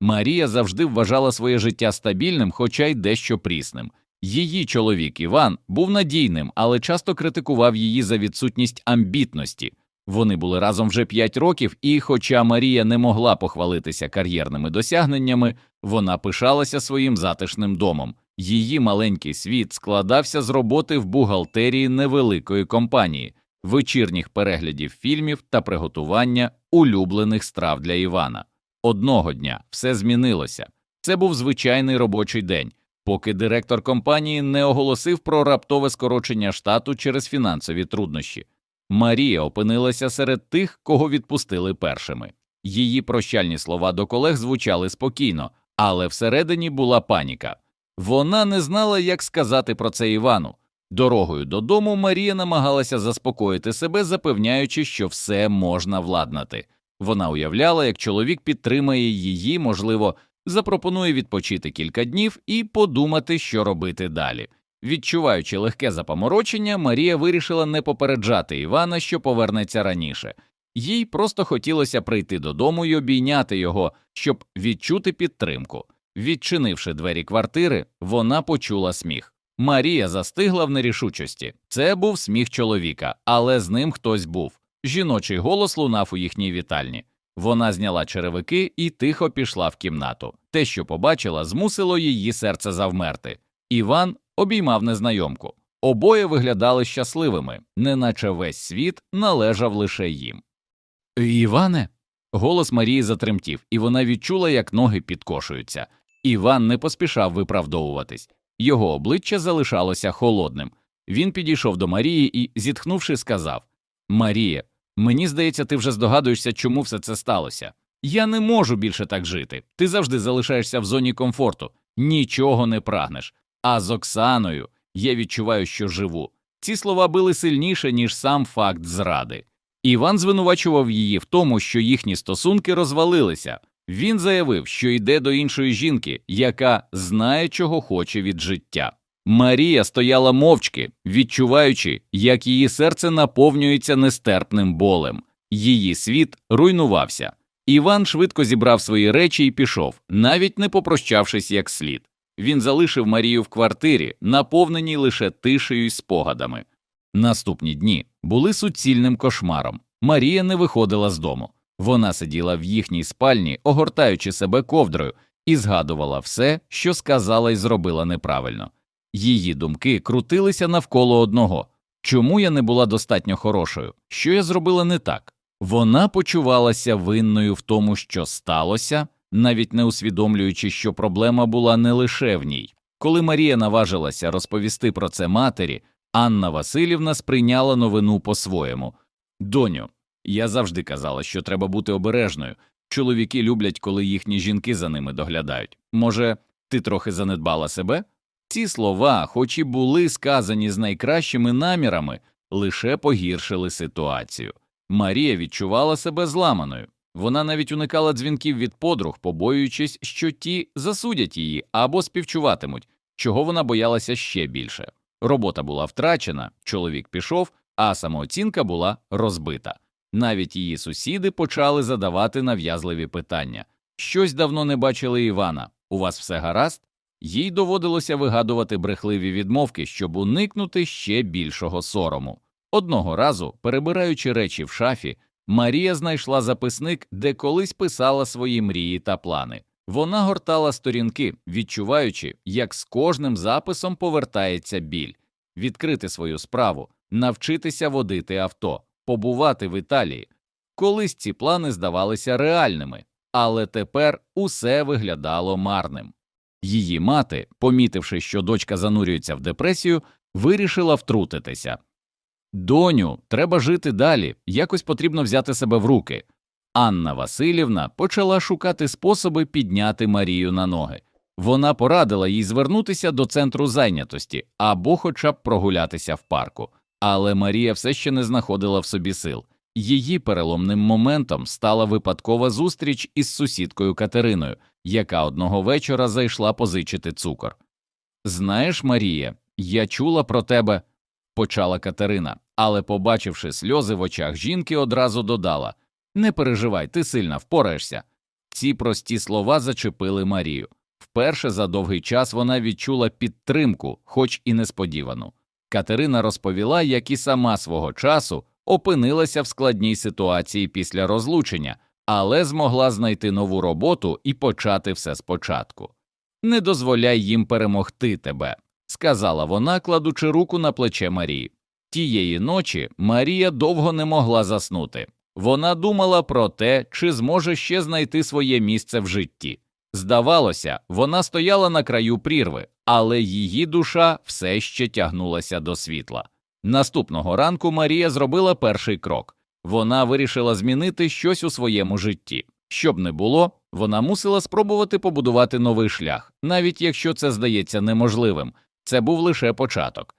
Марія завжди вважала своє життя стабільним, хоча й дещо прісним. Її чоловік Іван був надійним, але часто критикував її за відсутність амбітності. Вони були разом вже п'ять років, і, хоча Марія не могла похвалитися кар'єрними досягненнями, вона пишалася своїм затишним домом. Її маленький світ складався з роботи в бухгалтерії невеликої компанії, вечірніх переглядів фільмів та приготування улюблених страв для Івана. Одного дня все змінилося. Це був звичайний робочий день, поки директор компанії не оголосив про раптове скорочення штату через фінансові труднощі. Марія опинилася серед тих, кого відпустили першими. Її прощальні слова до колег звучали спокійно, але всередині була паніка. Вона не знала, як сказати про це Івану. Дорогою додому Марія намагалася заспокоїти себе, запевняючи, що все можна владнати. Вона уявляла, як чоловік підтримає її, можливо, запропонує відпочити кілька днів і подумати, що робити далі. Відчуваючи легке запоморочення, Марія вирішила не попереджати Івана, що повернеться раніше. Їй просто хотілося прийти додому і обійняти його, щоб відчути підтримку. Відчинивши двері квартири, вона почула сміх. Марія застигла в нерішучості. Це був сміх чоловіка, але з ним хтось був. Жіночий голос лунав у їхній вітальні. Вона зняла черевики і тихо пішла в кімнату. Те, що побачила, змусило її серце завмерти. Іван обіймав незнайомку. Обоє виглядали щасливими, неначе весь світ належав лише їм. Іване. Голос Марії затремтів, і вона відчула, як ноги підкошуються. Іван не поспішав виправдовуватись. Його обличчя залишалося холодним. Він підійшов до Марії і, зітхнувши, сказав Марія, мені здається, ти вже здогадуєшся, чому все це сталося. Я не можу більше так жити. Ти завжди залишаєшся в зоні комфорту, нічого не прагнеш. А з Оксаною я відчуваю, що живу. Ці слова били сильніше, ніж сам факт зради. Іван звинувачував її в тому, що їхні стосунки розвалилися. Він заявив, що йде до іншої жінки, яка знає, чого хоче від життя. Марія стояла мовчки, відчуваючи, як її серце наповнюється нестерпним болем. Її світ руйнувався. Іван швидко зібрав свої речі і пішов, навіть не попрощавшись як слід. Він залишив Марію в квартирі, наповненій лише тишею й спогадами. Наступні дні були суцільним кошмаром. Марія не виходила з дому. Вона сиділа в їхній спальні, огортаючи себе ковдрою, і згадувала все, що сказала і зробила неправильно. Її думки крутилися навколо одного чому я не була достатньо хорошою, що я зробила не так. Вона почувалася винною в тому, що сталося, навіть не усвідомлюючи, що проблема була не лише в ній. Коли Марія наважилася розповісти про це матері, Анна Васильівна сприйняла новину по-своєму. Доню, я завжди казала, що треба бути обережною. Чоловіки люблять, коли їхні жінки за ними доглядають. Може, ти трохи занедбала себе? Ці слова, хоч і були сказані з найкращими намірами, лише погіршили ситуацію. Марія відчувала себе зламаною. Вона навіть уникала дзвінків від подруг, побоюючись, що ті засудять її або співчуватимуть, чого вона боялася ще більше. Робота була втрачена, чоловік пішов, а самооцінка була розбита. Навіть її сусіди почали задавати нав'язливі питання. Щось давно не бачили Івана. У вас все гаразд? Їй доводилося вигадувати брехливі відмовки, щоб уникнути ще більшого сорому. Одного разу, перебираючи речі в шафі, Марія знайшла записник, де колись писала свої мрії та плани. Вона гортала сторінки, відчуваючи, як з кожним записом повертається біль, відкрити свою справу, навчитися водити авто, побувати в Італії. Колись ці плани здавалися реальними, але тепер усе виглядало марним. Її мати, помітивши, що дочка занурюється в депресію, вирішила втрутитися. Доню, треба жити далі, якось потрібно взяти себе в руки. Анна Васильівна почала шукати способи підняти Марію на ноги. Вона порадила їй звернутися до центру зайнятості або хоча б прогулятися в парку. Але Марія все ще не знаходила в собі сил. Її переломним моментом стала випадкова зустріч із сусідкою Катериною, яка одного вечора зайшла позичити цукор. Знаєш, Марія, я чула про тебе, почала Катерина, але, побачивши сльози в очах жінки, одразу додала Не переживай, ти сильно впораєшся. Ці прості слова зачепили Марію. Вперше за довгий час вона відчула підтримку, хоч і несподівану. Катерина розповіла, як і сама свого часу опинилася в складній ситуації після розлучення, але змогла знайти нову роботу і почати все спочатку. Не дозволяй їм перемогти тебе, сказала вона, кладучи руку на плече Марії. Тієї ночі Марія довго не могла заснути. Вона думала про те, чи зможе ще знайти своє місце в житті. Здавалося, вона стояла на краю прірви, але її душа все ще тягнулася до світла. Наступного ранку Марія зробила перший крок вона вирішила змінити щось у своєму житті. Щоб не було, вона мусила спробувати побудувати новий шлях, навіть якщо це здається неможливим. Це був лише початок.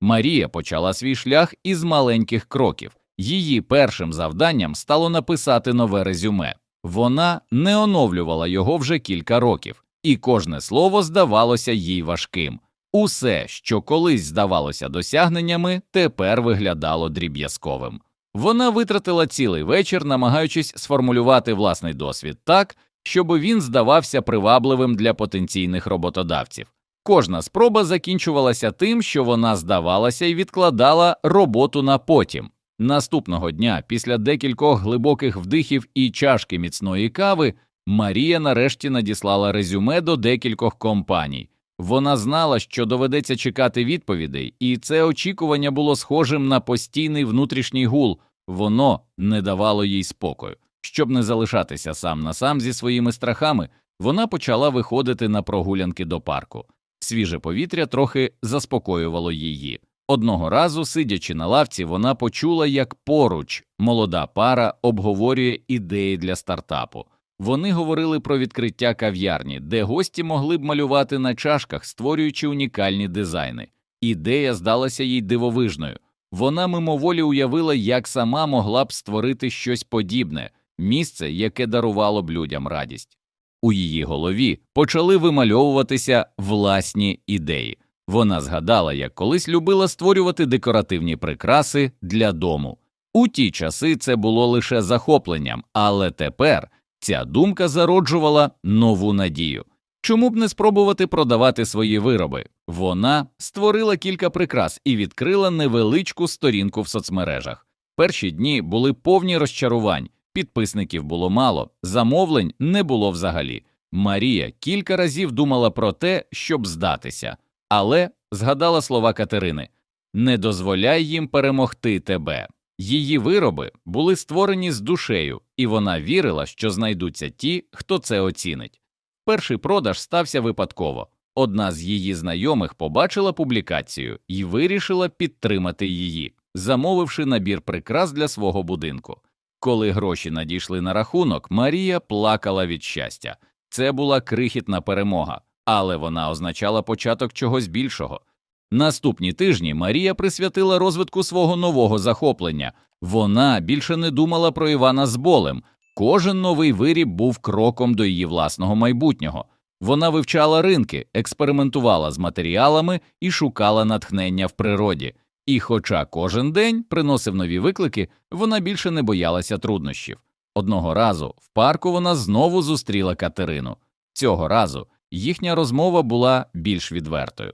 Марія почала свій шлях із маленьких кроків. Її першим завданням стало написати нове резюме. Вона не оновлювала його вже кілька років, і кожне слово здавалося їй важким. Усе, що колись здавалося досягненнями, тепер виглядало дріб'язковим. Вона витратила цілий вечір, намагаючись сформулювати власний досвід так, щоб він здавався привабливим для потенційних роботодавців. Кожна спроба закінчувалася тим, що вона здавалася і відкладала роботу на потім. Наступного дня, після декількох глибоких вдихів і чашки міцної кави, Марія нарешті надіслала резюме до декількох компаній. Вона знала, що доведеться чекати відповідей, і це очікування було схожим на постійний внутрішній гул, воно не давало їй спокою. Щоб не залишатися сам на сам зі своїми страхами, вона почала виходити на прогулянки до парку. Свіже повітря трохи заспокоювало її. Одного разу, сидячи на лавці, вона почула, як поруч молода пара обговорює ідеї для стартапу. Вони говорили про відкриття кав'ярні, де гості могли б малювати на чашках, створюючи унікальні дизайни. Ідея здалася їй дивовижною. Вона мимоволі уявила, як сама могла б створити щось подібне, місце, яке дарувало б людям радість. У її голові почали вимальовуватися власні ідеї. Вона згадала, як колись любила створювати декоративні прикраси для дому. У ті часи це було лише захопленням, але тепер ця думка зароджувала нову надію. Чому б не спробувати продавати свої вироби? Вона створила кілька прикрас і відкрила невеличку сторінку в соцмережах. Перші дні були повні розчарувань, підписників було мало, замовлень не було взагалі. Марія кілька разів думала про те, щоб здатися, але згадала слова Катерини не дозволяй їм перемогти тебе. Її вироби були створені з душею, і вона вірила, що знайдуться ті, хто це оцінить. Перший продаж стався випадково. Одна з її знайомих побачила публікацію і вирішила підтримати її, замовивши набір прикрас для свого будинку. Коли гроші надійшли на рахунок, Марія плакала від щастя. Це була крихітна перемога, але вона означала початок чогось більшого. Наступні тижні Марія присвятила розвитку свого нового захоплення. Вона більше не думала про Івана з болем. Кожен новий виріб був кроком до її власного майбутнього. Вона вивчала ринки, експериментувала з матеріалами і шукала натхнення в природі. І, хоча кожен день приносив нові виклики, вона більше не боялася труднощів. Одного разу в парку вона знову зустріла Катерину. Цього разу їхня розмова була більш відвертою.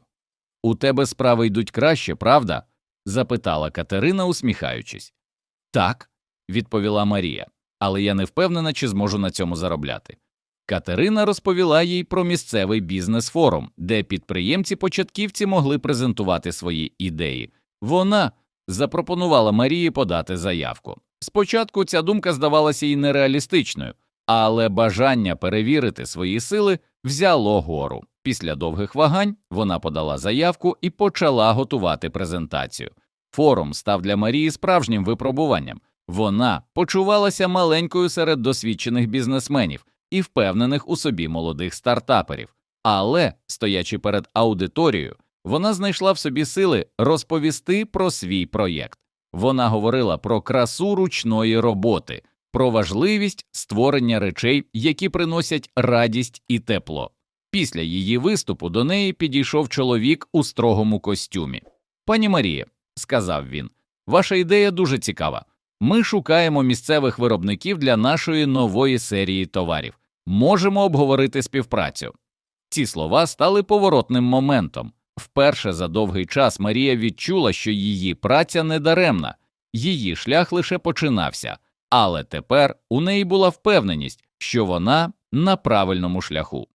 У тебе справи йдуть краще, правда? запитала Катерина, усміхаючись. Так, відповіла Марія, але я не впевнена, чи зможу на цьому заробляти. Катерина розповіла їй про місцевий бізнес-форум, де підприємці-початківці могли презентувати свої ідеї. Вона запропонувала Марії подати заявку. Спочатку ця думка здавалася їй нереалістичною, але бажання перевірити свої сили взяло гору. Після довгих вагань вона подала заявку і почала готувати презентацію. Форум став для Марії справжнім випробуванням. Вона почувалася маленькою серед досвідчених бізнесменів і впевнених у собі молодих стартаперів, але, стоячи перед аудиторією, вона знайшла в собі сили розповісти про свій проєкт. Вона говорила про красу ручної роботи, про важливість створення речей, які приносять радість і тепло. Після її виступу до неї підійшов чоловік у строгому костюмі. Пані Марія, сказав він, ваша ідея дуже цікава. Ми шукаємо місцевих виробників для нашої нової серії товарів. можемо обговорити співпрацю. Ці слова стали поворотним моментом. Вперше за довгий час Марія відчула, що її праця не даремна, її шлях лише починався, але тепер у неї була впевненість, що вона на правильному шляху.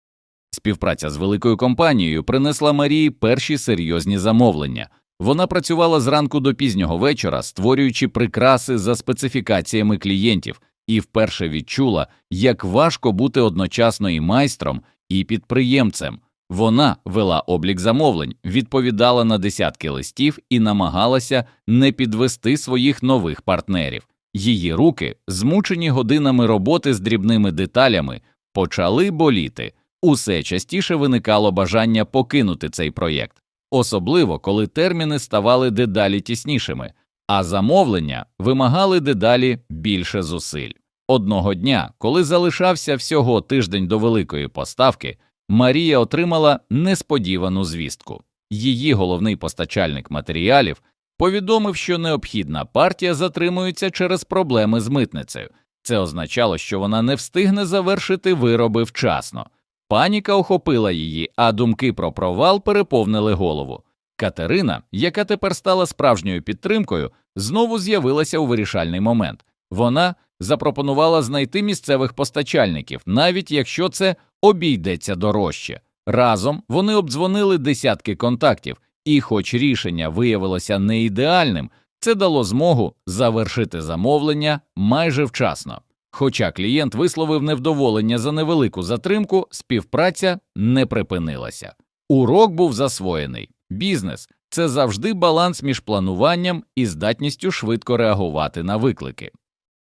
Співпраця з великою компанією принесла Марії перші серйозні замовлення. Вона працювала зранку до пізнього вечора, створюючи прикраси за специфікаціями клієнтів, і вперше відчула, як важко бути одночасно і майстром, і підприємцем. Вона вела облік замовлень, відповідала на десятки листів і намагалася не підвести своїх нових партнерів. Її руки, змучені годинами роботи з дрібними деталями, почали боліти. Усе частіше виникало бажання покинути цей проєкт, особливо коли терміни ставали дедалі тіснішими, а замовлення вимагали дедалі більше зусиль. Одного дня, коли залишався всього тиждень до великої поставки, Марія отримала несподівану звістку. Її головний постачальник матеріалів повідомив, що необхідна партія затримується через проблеми з митницею. Це означало, що вона не встигне завершити вироби вчасно. Паніка охопила її, а думки про провал переповнили голову. Катерина, яка тепер стала справжньою підтримкою, знову з'явилася у вирішальний момент. Вона запропонувала знайти місцевих постачальників, навіть якщо це обійдеться дорожче. Разом вони обдзвонили десятки контактів, і, хоч рішення виявилося не ідеальним, це дало змогу завершити замовлення майже вчасно. Хоча клієнт висловив невдоволення за невелику затримку, співпраця не припинилася. Урок був засвоєний. Бізнес це завжди баланс між плануванням і здатністю швидко реагувати на виклики.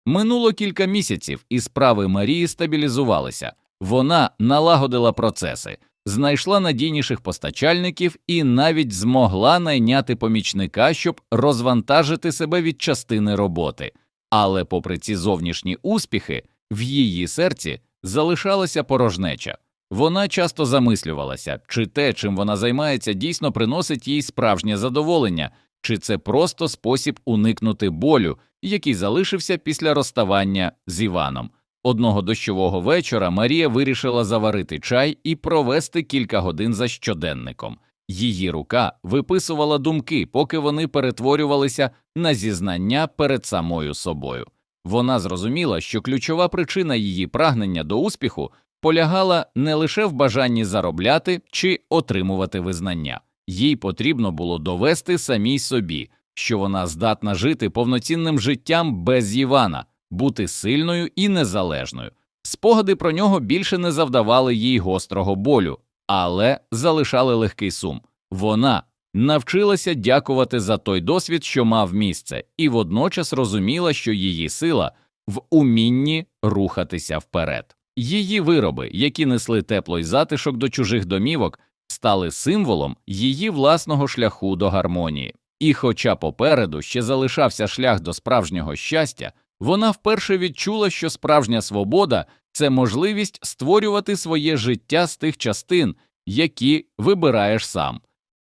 Минуло кілька місяців, і справи Марії стабілізувалися. Вона налагодила процеси, знайшла надійніших постачальників і навіть змогла найняти помічника, щоб розвантажити себе від частини роботи. Але, попри ці зовнішні успіхи, в її серці залишалася порожнеча. Вона часто замислювалася, чи те, чим вона займається, дійсно приносить їй справжнє задоволення, чи це просто спосіб уникнути болю, який залишився після розставання з Іваном. Одного дощового вечора Марія вирішила заварити чай і провести кілька годин за щоденником. Її рука виписувала думки, поки вони перетворювалися на зізнання перед самою собою. Вона зрозуміла, що ключова причина її прагнення до успіху полягала не лише в бажанні заробляти чи отримувати визнання, їй потрібно було довести самій собі, що вона здатна жити повноцінним життям без Івана, бути сильною і незалежною. Спогади про нього більше не завдавали їй гострого болю, але залишали легкий сум. Вона навчилася дякувати за той досвід, що мав місце, і водночас розуміла, що її сила в умінні рухатися вперед. Її вироби, які несли тепло й затишок до чужих домівок, стали символом її власного шляху до гармонії. І, хоча попереду ще залишався шлях до справжнього щастя, вона вперше відчула, що справжня свобода це можливість створювати своє життя з тих частин, які вибираєш сам.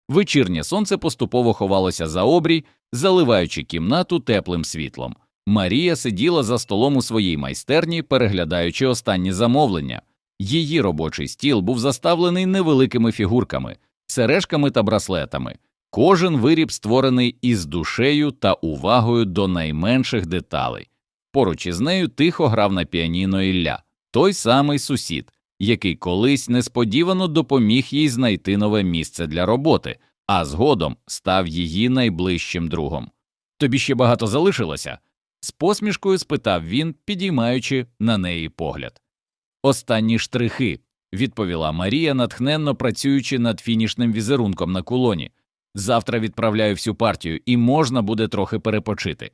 Вечірнє сонце поступово ховалося за обрій, заливаючи кімнату теплим світлом. Марія сиділа за столом у своїй майстерні, переглядаючи останні замовлення. Її робочий стіл був заставлений невеликими фігурками, сережками та браслетами. Кожен виріб створений із душею та увагою до найменших деталей. Поруч із нею тихо грав на піаніно Ілля, той самий сусід, який колись несподівано допоміг їй знайти нове місце для роботи, а згодом став її найближчим другом. Тобі ще багато залишилося? з посмішкою спитав він, підіймаючи на неї погляд. Останні штрихи, відповіла Марія, натхненно працюючи над фінішним візерунком на кулоні. Завтра відправляю всю партію, і можна буде трохи перепочити.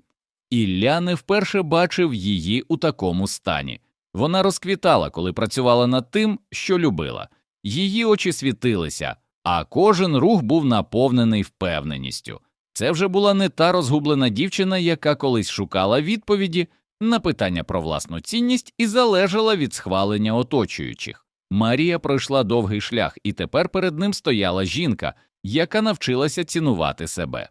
Ілля не вперше бачив її у такому стані. Вона розквітала, коли працювала над тим, що любила. Її очі світилися, а кожен рух був наповнений впевненістю. Це вже була не та розгублена дівчина, яка колись шукала відповіді на питання про власну цінність і залежала від схвалення оточуючих. Марія пройшла довгий шлях, і тепер перед ним стояла жінка, яка навчилася цінувати себе.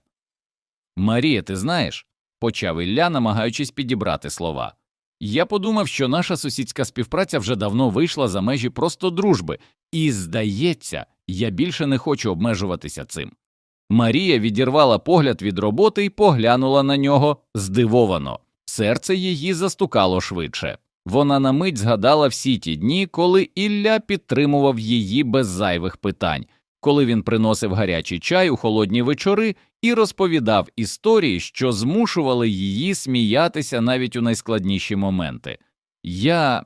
Марія, ти знаєш, почав Ілля, намагаючись підібрати слова. Я подумав, що наша сусідська співпраця вже давно вийшла за межі просто дружби, і, здається, я більше не хочу обмежуватися цим. Марія відірвала погляд від роботи і поглянула на нього здивовано. Серце її застукало швидше. Вона на мить згадала всі ті дні, коли Ілля підтримував її без зайвих питань, коли він приносив гарячий чай у холодні вечори і розповідав історії, що змушували її сміятися навіть у найскладніші моменти. Я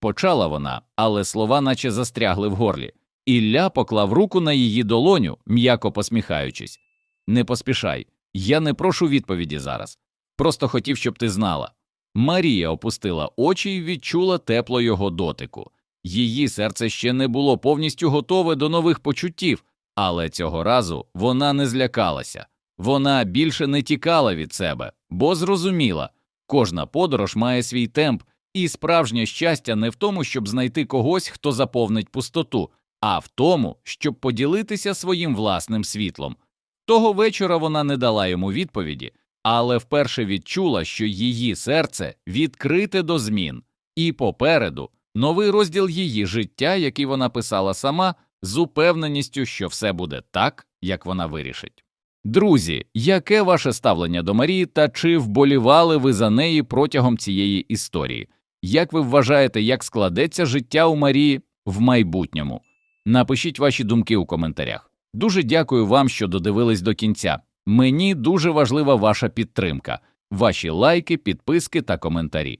почала вона, але слова наче застрягли в горлі. Ілля поклав руку на її долоню, м'яко посміхаючись. Не поспішай, я не прошу відповіді зараз. Просто хотів, щоб ти знала. Марія опустила очі і відчула тепло його дотику. Її серце ще не було повністю готове до нових почуттів, але цього разу вона не злякалася. Вона більше не тікала від себе, бо зрозуміла, кожна подорож має свій темп, і справжнє щастя не в тому, щоб знайти когось, хто заповнить пустоту, а в тому, щоб поділитися своїм власним світлом. Того вечора вона не дала йому відповіді, але вперше відчула, що її серце відкрите до змін, і попереду новий розділ її життя, який вона писала сама, з упевненістю, що все буде так, як вона вирішить. Друзі, яке ваше ставлення до Марії та чи вболівали ви за неї протягом цієї історії? Як ви вважаєте, як складеться життя у Марії в майбутньому? Напишіть ваші думки у коментарях. Дуже дякую вам, що додивились до кінця. Мені дуже важлива ваша підтримка, ваші лайки, підписки та коментарі.